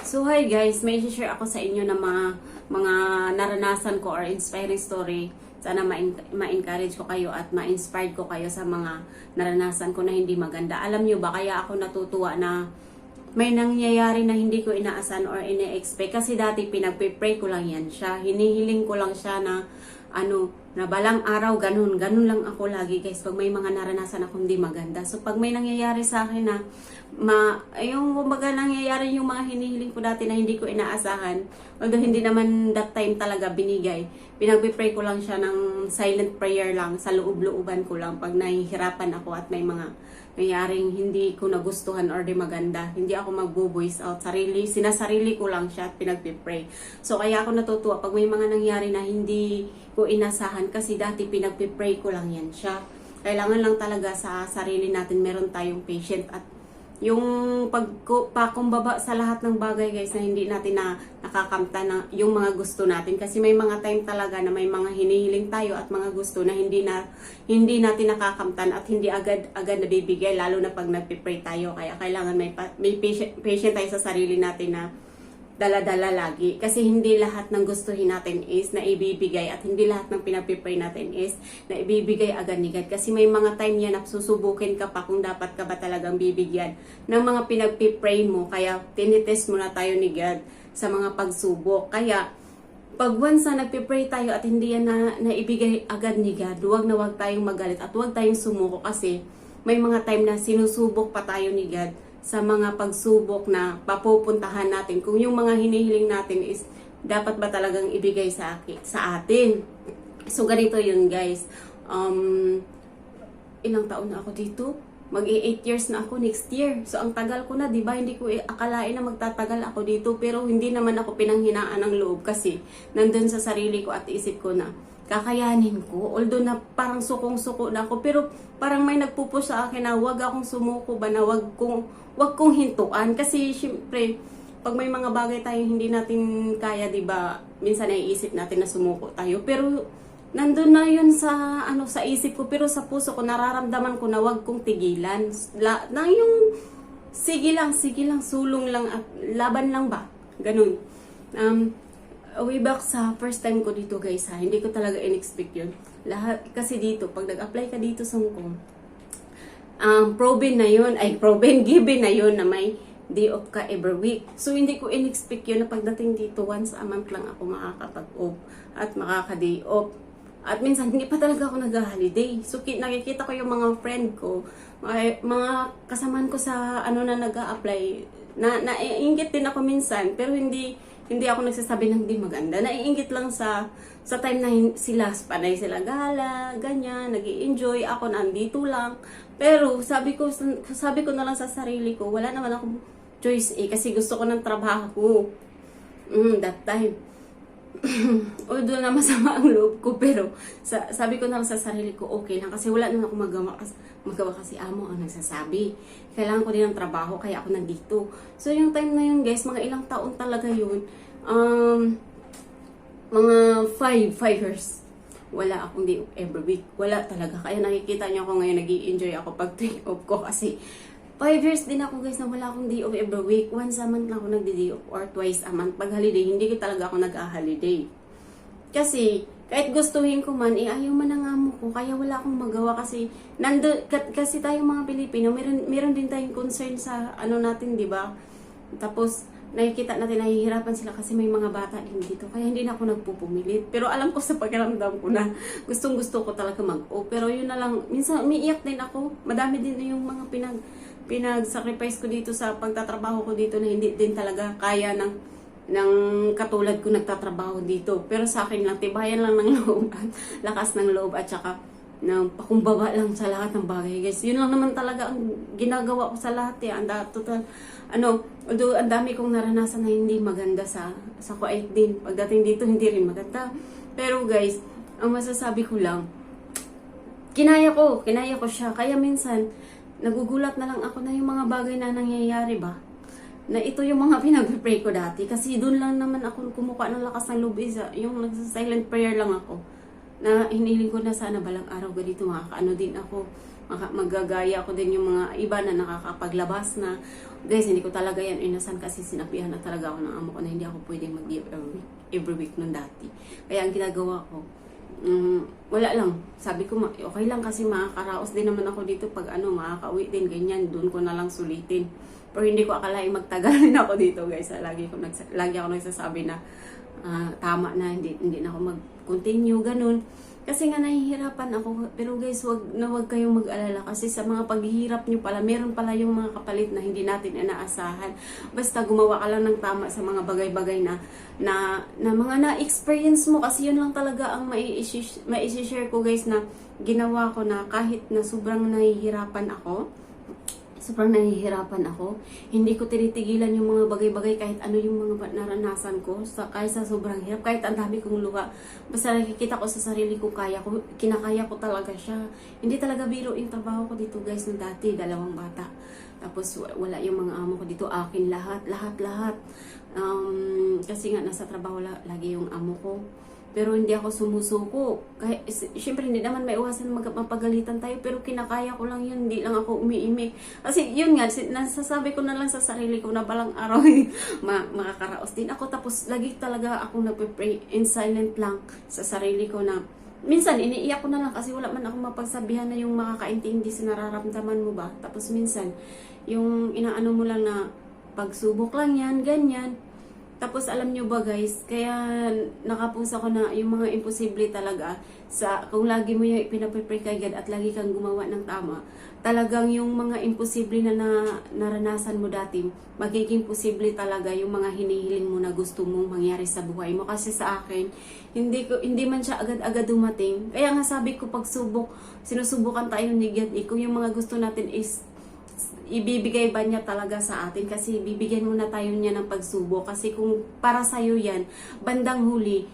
So hi guys, may share ako sa inyo ng mga mga naranasan ko or inspiring story. Sana ma- ma-encourage ko kayo at ma-inspired ko kayo sa mga naranasan ko na hindi maganda. Alam nyo ba, kaya ako natutuwa na may nangyayari na hindi ko inaasan or ine-expect. Kasi dati pinagpipray ko lang yan siya. Hinihiling ko lang siya na ano, na balang araw, ganun. Ganun lang ako lagi guys pag may mga naranasan akong hindi maganda. So pag may nangyayari sa akin na ma, yung kumbaga nangyayari yung mga hinihiling ko dati na hindi ko inaasahan. Although hindi naman that time talaga binigay. Pinagpipray ko lang siya ng silent prayer lang sa loob-looban ko lang pag nahihirapan ako at may mga nangyaring hindi ko nagustuhan or di maganda. Hindi ako magbo-voice out. Sarili, sinasarili ko lang siya at pinagpipray. So kaya ako natutuwa pag may mga nangyari na hindi ko inasahan kasi dati pinagpipray ko lang yan siya. Kailangan lang talaga sa sarili natin meron tayong patient. At yung pagpakumbaba sa lahat ng bagay guys na hindi natin na nakakamta na yung mga gusto natin. Kasi may mga time talaga na may mga hinihiling tayo at mga gusto na hindi na hindi natin nakakamtan at hindi agad agad nabibigay lalo na pag nagpe-pray tayo. Kaya kailangan may may patient, patient tayo sa sarili natin na dala-dala lagi. Kasi hindi lahat ng gustuhin natin is na ibibigay at hindi lahat ng pinapipray natin is na ibibigay agad-agad. Kasi may mga time yan na susubukin ka pa kung dapat ka ba talagang bibigyan ng mga pinagpipray mo. Kaya tinitest mo na tayo ni God sa mga pagsubok. Kaya pag once na nagpipray tayo at hindi yan na naibigay agad ni God, huwag na huwag tayong magalit at huwag tayong sumuko kasi may mga time na sinusubok pa tayo ni God sa mga pagsubok na papupuntahan natin. Kung yung mga hinihiling natin is dapat ba talagang ibigay sa, akin, sa atin. So, ganito yun guys. Um, ilang taon na ako dito? mag 8 years na ako next year. So, ang tagal ko na, di ba? Hindi ko akalain na magtatagal ako dito. Pero hindi naman ako pinanghinaan ng loob kasi nandun sa sarili ko at isip ko na kakayanin ko. Although na parang sukong-suko na ako. Pero parang may nagpupush sa akin na wag akong sumuko ba na wag kong, wag kong hintuan. Kasi syempre, pag may mga bagay tayong hindi natin kaya, di ba? Minsan naiisip natin na sumuko tayo. Pero nandun na yun sa ano sa isip ko pero sa puso ko nararamdaman ko na wag kong tigilan La, na yung sige lang sige lang sulong lang at laban lang ba ganun um way back sa first time ko dito guys ha hindi ko talaga in-expect yun lahat kasi dito pag nag-apply ka dito sa Hong Kong um, proven na yun, ay proven, given na yun na may day off ka every week. So, hindi ko in-expect yun na pagdating dito, once a month lang ako makakapag-off at makaka-day off. At minsan, hindi pa talaga ako nag-holiday. So, ki- nakikita ko yung mga friend ko, mga, mga kasamaan ko sa ano na nag apply na naiingit din ako minsan, pero hindi hindi ako nagsasabi ng hindi maganda. Naiingit lang sa sa time na sila panay sila gala, ganyan, nag enjoy ako nandito lang. Pero sabi ko sabi ko na lang sa sarili ko, wala naman akong choice eh kasi gusto ko ng trabaho. Mm, that time. Although na masama ang loob ko, pero sa, sabi ko na sa sarili ko, okay lang. Kasi wala naman ako magawa, magawa kasi amo ang nagsasabi. Kailangan ko din ng trabaho, kaya ako nandito. So, yung time na yun, guys, mga ilang taon talaga yun. Um, mga five, five years. Wala akong day off every week. Wala talaga. Kaya nakikita niyo ako ngayon, nag enjoy ako pag day off ko kasi Five years din ako guys na wala akong day off every week. Once a month lang ako nagdi-day off or twice a month. Pag holiday, hindi ko talaga ako nag-holiday. Kasi kahit gustuhin ko man, eh ayaw man ng amo ko. Kaya wala akong magawa kasi nando, ka- kasi tayong mga Pilipino, meron, meron din tayong concern sa ano natin, di ba? Tapos, nakikita natin nahihirapan sila kasi may mga bata din dito. Kaya hindi na ako nagpupumilit. Pero alam ko sa pakiramdam ko na gustong gusto ko talaga mag-o. Pero yun na lang, minsan umiiyak din ako. Madami din yung mga pinag pinag-sacrifice ko dito sa pagtatrabaho ko dito na hindi din talaga kaya ng ng katulad ko nagtatrabaho dito. Pero sa akin lang, tibayan lang ng loob at lakas ng loob at saka ng pakumbaba lang sa lahat ng bagay guys. Yun lang naman talaga ang ginagawa ko sa lahat eh. Ang da- total, ano, although ang dami kong naranasan na hindi maganda sa sa Kuwait din. Pagdating dito hindi rin maganda. Pero guys, ang masasabi ko lang, kinaya ko, kinaya ko siya. Kaya minsan, nagugulat na lang ako na yung mga bagay na nangyayari ba? Na ito yung mga pinag-pray ko dati. Kasi doon lang naman ako kumukuha ng lakas ng loob isa. Yung nagsa-silent prayer lang ako. Na hinihiling ko na sana balang araw ganito makakaano din ako. magagaya ko din yung mga iba na nakakapaglabas na. Guys, hindi ko talaga yan inasan kasi sinabihan na talaga ako ng amo ko na hindi ako pwedeng mag every every week nung dati. Kaya ang ginagawa ko, mm, wala lang. Sabi ko, okay lang kasi makakaraos din naman ako dito pag ano, makakauwi din, ganyan, doon ko na lang sulitin. Pero hindi ko akalain magtagalin ako dito, guys. Lagi, ko nagsa- lagi ako nagsasabi na ah, tama na, hindi, hindi na ako mag-continue, ganun. Kasi nga nahihirapan ako. Pero guys, wag na wag kayong mag-alala kasi sa mga paghihirap nyo pala, meron pala yung mga kapalit na hindi natin inaasahan. Basta gumawa ka lang ng tama sa mga bagay-bagay na na, na mga na-experience mo kasi yun lang talaga ang mai-share ko guys na ginawa ko na kahit na sobrang nahihirapan ako, sobrang nahihirapan ako. Hindi ko tinitigilan yung mga bagay-bagay kahit ano yung mga naranasan ko. Sa, kahit sa sobrang hirap, kahit ang dami kong luha. Basta nakikita ko sa sarili ko, kaya ko, kinakaya ko talaga siya. Hindi talaga biro yung trabaho ko dito guys nung dati, dalawang bata. Tapos wa- wala yung mga amo ko dito, akin lahat, lahat, lahat. Um, kasi nga nasa trabaho la, lagi yung amo ko. Pero hindi ako sumusuko. Kahit, syempre hindi naman may iwasan mag mapagalitan tayo, pero kinakaya ko lang yun, hindi lang ako umiimik. Kasi yun nga, nasasabi ko na lang sa sarili ko na balang araw ma makakaraos din ako. Tapos lagi talaga ako nagpe-pray in silent lang sa sarili ko na minsan iniiyak ko na lang kasi wala man ako mapagsabihan na yung makakaintindi sa nararamdaman mo ba. Tapos minsan, yung inaano mo lang na pagsubok lang yan, ganyan. Tapos alam nyo ba guys, kaya nakapusa ko na yung mga imposible talaga sa kung lagi mo yung pinapipray kay God at lagi kang gumawa ng tama, talagang yung mga imposible na, na naranasan mo dati, magiging posible talaga yung mga hinihiling mo na gusto mong mangyari sa buhay mo. Kasi sa akin, hindi ko hindi man siya agad-agad dumating. Kaya nga sabi ko pagsubok, sinusubukan tayo ni God, eh, kung yung mga gusto natin is ibibigay ba niya talaga sa atin? Kasi bibigyan muna tayo niya ng pagsubok kasi kung para sa iyo yan bandang huli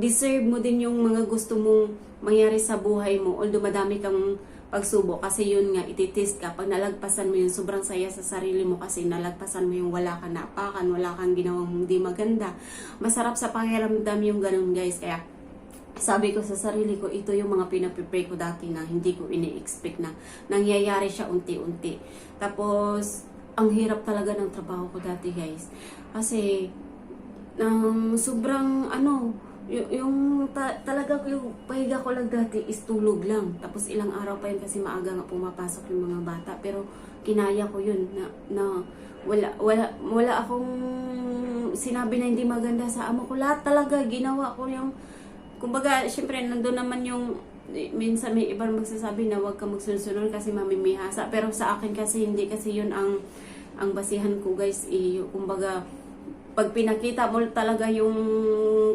deserve mo din yung mga gusto mong mangyari sa buhay mo. Although madami kang pagsubok kasi yun nga ititest ka. Pag nalagpasan mo yun sobrang saya sa sarili mo. Kasi nalagpasan mo yung wala kang napakan wala kang ginawang hindi maganda. Masarap sa pakiramdam yung ganun guys. Kaya sabi ko sa sarili ko, ito yung mga pinapipray ko dati na hindi ko ini-expect na nangyayari siya unti-unti. Tapos, ang hirap talaga ng trabaho ko dati guys. Kasi, um, sobrang ano, y- yung ta- talaga yung pahiga ko lang dati is tulog lang. Tapos ilang araw pa yun kasi maaga nga pumapasok yung mga bata. Pero kinaya ko yun na, na wala, wala, wala akong sinabi na hindi maganda sa amo ko. Lahat talaga ginawa ko yung kumbaga, syempre, nandun naman yung, minsan may ibang magsasabi na huwag ka magsunod kasi mamimihasa. Pero sa akin kasi, hindi kasi yun ang, ang basihan ko guys. Eh, kumbaga, pag pinakita mo talaga yung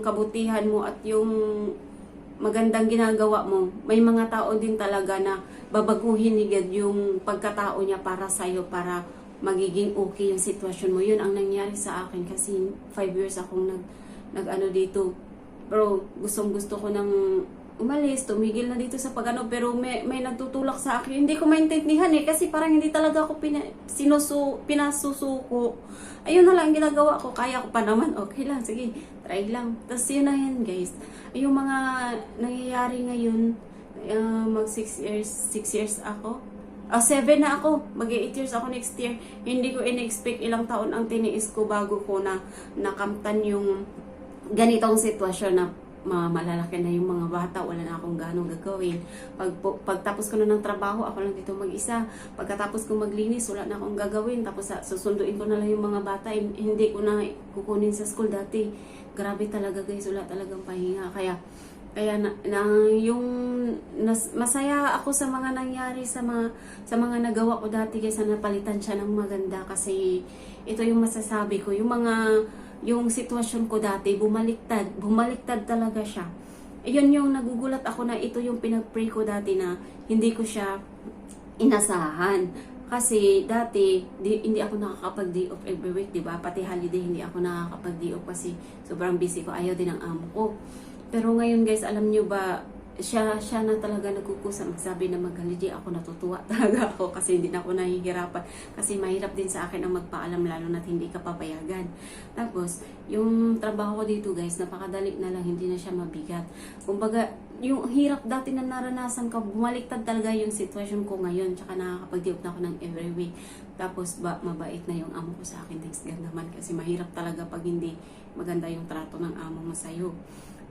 kabutihan mo at yung magandang ginagawa mo, may mga tao din talaga na babaguhin God yung pagkatao niya para sa'yo, para magiging okay yung sitwasyon mo. Yun ang nangyari sa akin kasi five years akong nag, nag ano dito, pero gustong gusto ko nang umalis, tumigil na dito sa pagano pero may, may nagtutulak sa akin. Hindi ko maintindihan eh kasi parang hindi talaga ako pina, sinusu, pinasusuko. Ayun na lang ang ginagawa ko. Kaya ko pa naman. Okay lang, sige, try lang. Tapos yun na yan guys. Yung mga nangyayari ngayon, uh, mag 6 years, 6 years ako. Ah, 7 na ako. mag 8 years ako next year. Hindi ko in-expect ilang taon ang tiniis ko bago ko na nakamtan yung ganitong sitwasyon na ma- malalaki na yung mga bata, wala na akong ganong gagawin. Pag, po- pagtapos ko na ng trabaho, ako lang dito mag-isa. Pagkatapos ko maglinis, wala na akong gagawin. Tapos susunduin ko na lang yung mga bata. hin- Hindi ko na kukunin sa school dati. Grabe talaga guys, wala talagang pahinga. Kaya kaya na, na yung nas, masaya ako sa mga nangyari sa mga sa mga nagawa ko dati kaysa napalitan siya ng maganda kasi ito yung masasabi ko yung mga yung sitwasyon ko dati bumaliktad bumaliktad talaga siya Iyon yung nagugulat ako na ito yung pinag-pray ko dati na hindi ko siya inasahan kasi dati di, hindi ako nakakapag-day off every week, 'di ba? Pati holiday hindi ako nakakapag-day off kasi sobrang busy ko. Ayaw din ng amo ko. Pero ngayon guys, alam nyo ba, siya siya na talaga nagkukusa magsabi na di ako natutuwa talaga ako kasi hindi na ako nahihirapan. Kasi mahirap din sa akin ang magpaalam lalo na hindi ka papayagan. Tapos yung trabaho ko dito guys napakadali na lang hindi na siya mabigat. Kumbaga yung hirap dati na naranasan ko bumaliktad talaga yung sitwasyon ko ngayon. Tsaka nakakapag-deal na ako ng every week. Tapos ba mabait na yung amo ko sa akin. Thanks God naman kasi mahirap talaga pag hindi maganda yung trato ng amo mo sa'yo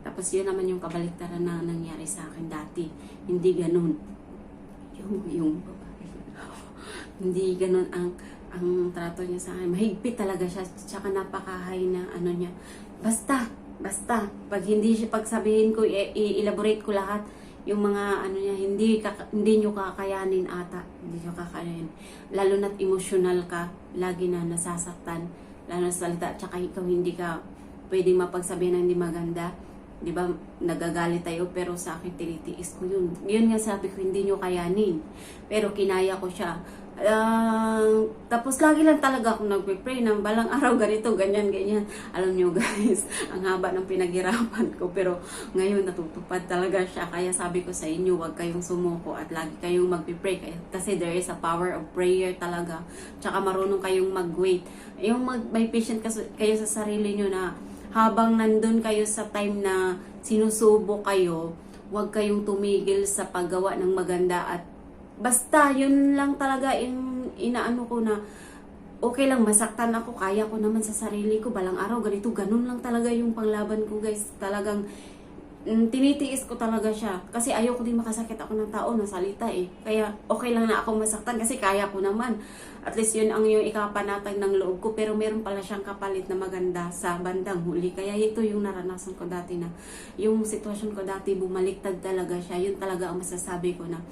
tapos yun naman yung kabaliktaran na nangyari sa akin dati. Hindi ganun. Yung, yung babae. Hindi ganun ang ang trato niya sa akin. Mahigpit talaga siya. Tsaka napakahay na ano niya. Basta, basta. Pag hindi siya, pag sabihin ko, i-elaborate ko lahat, yung mga ano niya, hindi, kaka, hindi nyo kakayanin ata. Hindi nyo kakayanin. Lalo na't emotional ka, lagi na nasasaktan. Lalo na sa salita, tsaka ikaw hindi ka pwedeng mapagsabihan ng hindi maganda. 'Di ba nagagalit tayo pero sa akin tinitiis ko yun. Yun nga sabi ko hindi nyo kayanin. Pero kinaya ko siya. Ah, tapos lagi lang talaga ako nagpe-pray ng balang araw ganito ganyan ganyan. Alam nyo guys ang haba ng pinaghirapan ko pero ngayon natutupad talaga siya. Kaya sabi ko sa inyo wag kayong sumuko at lagi kayong magpe-pray. Kasi there is a power of prayer talaga. Tsaka marunong kayong mag-wait. Yung mag, may patient kayo sa sarili nyo na habang nandun kayo sa time na sinusubo kayo, huwag kayong tumigil sa paggawa ng maganda at basta yun lang talaga yung inaano ko na okay lang masaktan ako, kaya ko naman sa sarili ko, balang araw ganito, ganun lang talaga yung panglaban ko guys, talagang tinitiis ko talaga siya. Kasi ayoko din makasakit ako ng tao ng salita eh. Kaya okay lang na ako masaktan kasi kaya ko naman. At least yun ang yung ikapanatag ng loob ko. Pero meron pala siyang kapalit na maganda sa bandang huli. Kaya ito yung naranasan ko dati na yung sitwasyon ko dati bumaliktad talaga siya. Yun talaga ang masasabi ko na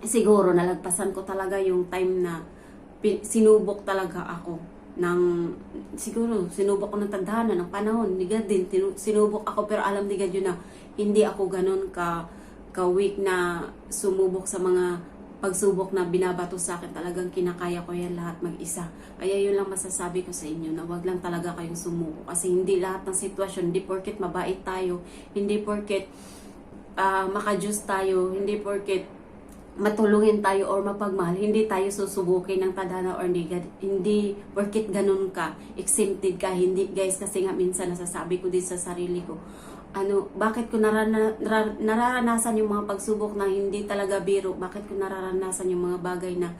siguro nalagpasan ko talaga yung time na sinubok talaga ako ng siguro sinubok ko ng tadhana ng panahon ni God din. Sinubok ako pero alam ni God yun na hindi ako ganun ka ka weak na sumubok sa mga pagsubok na binabato sa akin. Talagang kinakaya ko yan lahat mag-isa. Kaya yun lang masasabi ko sa inyo na wag lang talaga kayong sumuko. Kasi hindi lahat ng sitwasyon hindi porket mabait tayo hindi porket ah makajus tayo hindi porket matulungin tayo or mapagmahal, hindi tayo susubukin ng tadhana or hindi, hindi porkit ganun ka, exempted ka, hindi guys, kasi nga minsan nasasabi ko din sa sarili ko, ano, bakit ko narana, nara- nararanasan yung mga pagsubok na hindi talaga biro, bakit ko nararanasan yung mga bagay na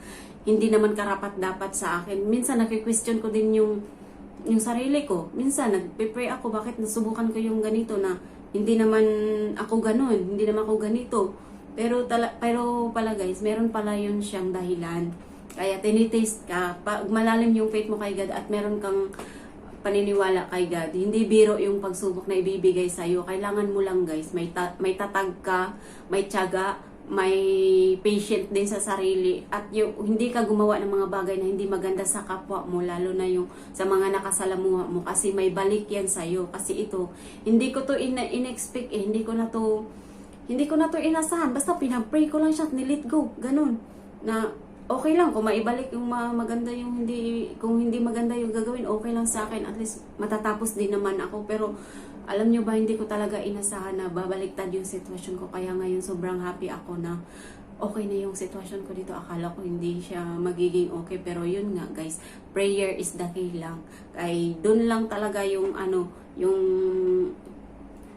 hindi naman karapat dapat sa akin. Minsan naki-question ko din yung yung sarili ko. Minsan nagpe-pray ako bakit nasubukan ko yung ganito na hindi naman ako ganun, hindi naman ako ganito. Pero tala, pero pala guys, meron pala yun siyang dahilan. Kaya tinitaste ka, pag malalim yung faith mo kay God at meron kang paniniwala kay God, hindi biro yung pagsubok na ibibigay sa iyo. Kailangan mo lang guys, may ta- may tatag ka, may tiyaga, may patient din sa sarili. At yung hindi ka gumawa ng mga bagay na hindi maganda sa kapwa mo lalo na yung sa mga nakasalamuha mo. Kasi may balik yan sa iyo kasi ito hindi ko to in inexpect eh. Hindi ko na to hindi ko na to inasahan basta pinapray ko lang siya at nilit go. Ganun. Na okay lang kung maibalik yung ma- maganda yung hindi kung hindi maganda yung gagawin okay lang sa akin. At least matatapos din naman ako. Pero alam nyo ba hindi ko talaga inasahan na babaliktad yung sitwasyon ko. Kaya ngayon sobrang happy ako na okay na yung sitwasyon ko dito. Akala ko hindi siya magiging okay. Pero yun nga guys. Prayer is the key lang. Ay doon lang talaga yung ano yung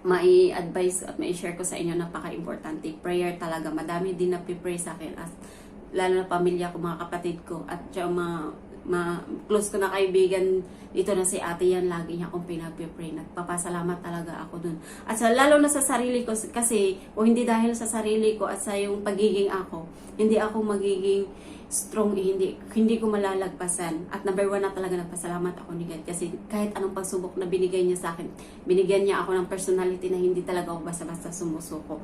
mai-advise at mai-share ko sa inyo napaka-importante. Prayer talaga. Madami din na pray sa akin as lalo na pamilya ko, mga kapatid ko at siya mga, mga close ko na kaibigan dito na si ate yan. Lagi niya akong pinagpipray. Nagpapasalamat talaga ako dun. At sa, lalo na sa sarili ko kasi o hindi dahil sa sarili ko at sa yung pagiging ako hindi ako magiging strong eh, hindi hindi ko malalagpasan. At number one na talaga nagpasalamat ako ni God. Kasi kahit anong pagsubok na binigay niya sa akin binigyan niya ako ng personality na hindi talaga ako basta-basta sumusuko.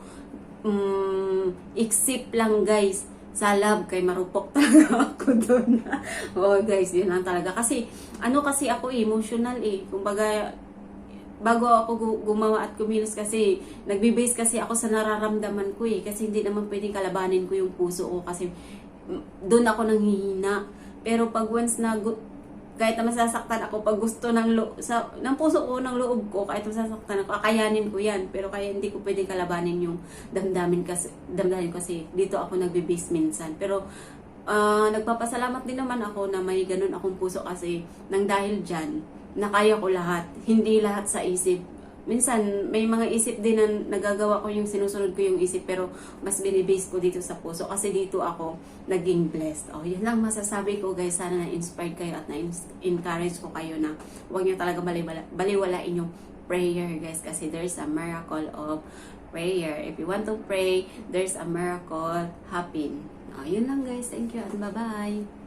Mm, except lang guys sa love kay marupok talaga ako doon. oh guys, yun lang talaga. Kasi, ano kasi ako eh, emotional eh. Kumbaga, bago ako gu- gumawa at kumilos kasi nagbe-base kasi ako sa nararamdaman ko eh. Kasi hindi naman pwedeng kalabanin ko yung puso ko kasi doon ako nanghihina. Pero pag once na kahit na masasaktan ako pag gusto ng lo, sa ng puso ko ng loob ko kahit masasaktan ako kakayanin ko yan. Pero kaya hindi ko pwedeng kalabanin yung damdamin kasi damdamin kasi dito ako nagbe-base minsan. Pero ah, nagpapasalamat din naman ako na may ganun akong puso kasi nang dahil dyan na kaya ko lahat. Hindi lahat sa isip minsan may mga isip din na nagagawa ko yung sinusunod ko yung isip pero mas binibase ko dito sa puso kasi dito ako naging blessed. Oh, yun lang masasabi ko guys. Sana na-inspired kayo at na-encourage ko kayo na huwag niyo talaga baliwala, baliwalain yung prayer guys kasi there's a miracle of prayer. If you want to pray, there's a miracle happen. Oh, yun lang guys. Thank you and bye-bye.